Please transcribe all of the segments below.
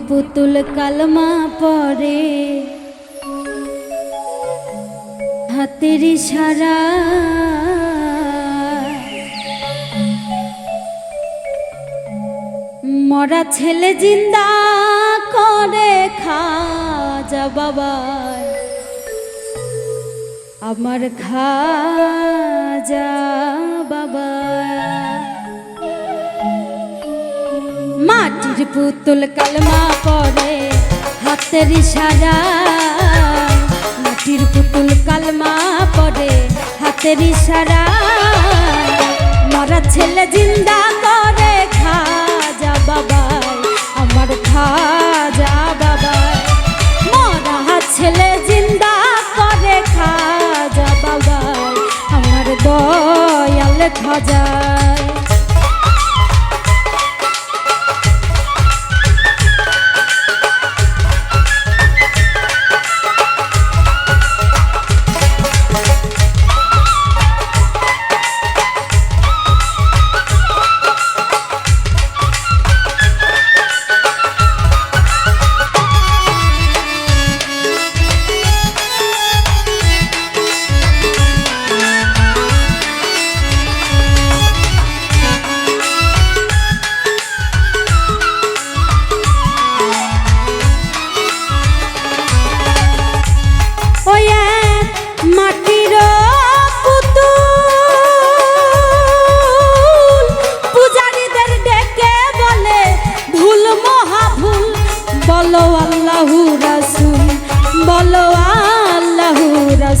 পুতুল কালমা পরে হাতের সারা মরা ছেলে জিন্দা করে খাজা বাবা আমার খাজা বাবা পুতুল কালমা পরে হাতের ইশারা মাটির পুতুল কালমা পরে হাতের ইশারা মরা ছেলে জিন্দা করে খাজা বাবাই, আমার খাজা বাবাই। মরা ছেলে জিন্দা করে খাজা বাবাই, আমার দয়াল খাজায়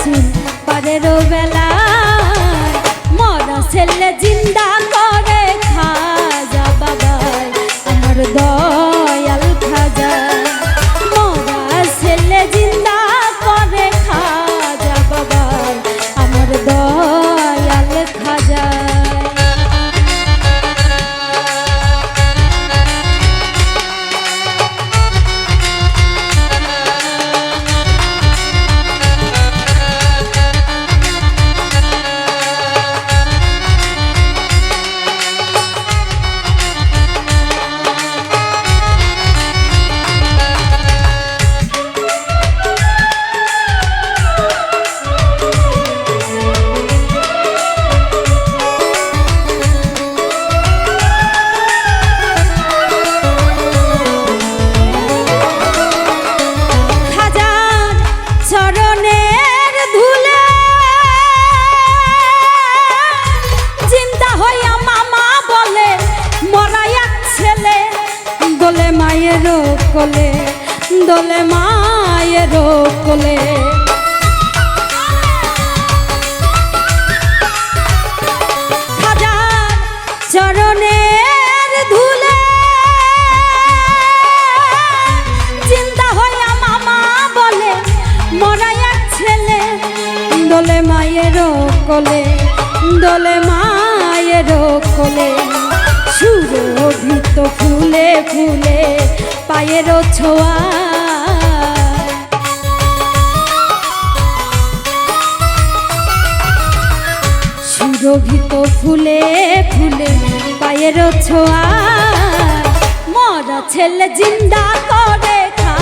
রাসুল পরেরও বেলা দোলে মায়ের কোলে হাজার বলে দোলে মায়ের কোলে সুরভিত ফুলে ফুলে পায়ের ছোঁয়া সুরভিত ফুলে ফুলে পায়ের ছোঁয়া। মরা ছেলে জিন্দা করে খা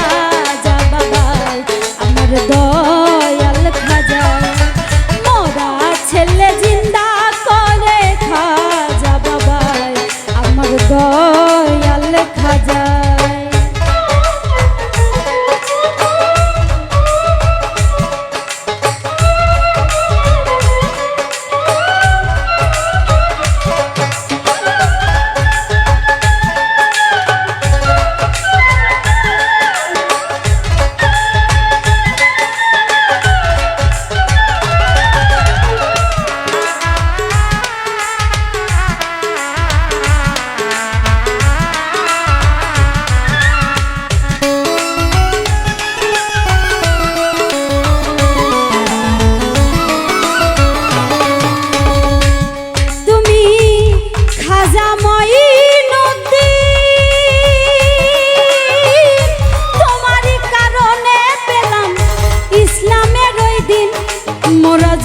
যা বাবা আমার দয়াল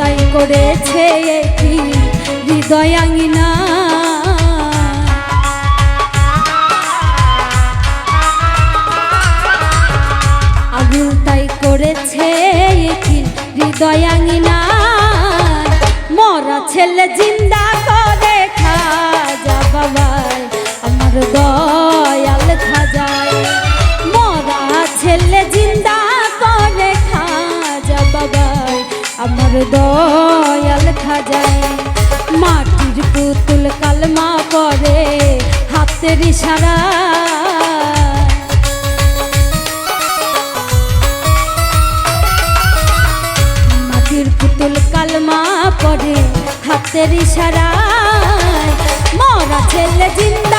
তাই করেছে কি হৃদয়াঙ্গিনা আগুন তাই করেছে কি হৃদয়াঙ্গিনা মরা ছেলে জিন্দা দয়াল খাজায়, মাটির পুতুল কালমা পরে হাতের ইশারা। মাটির পুতুল কালমা পরে হাতের ইশারায়, মরা ছেলে জিন্দা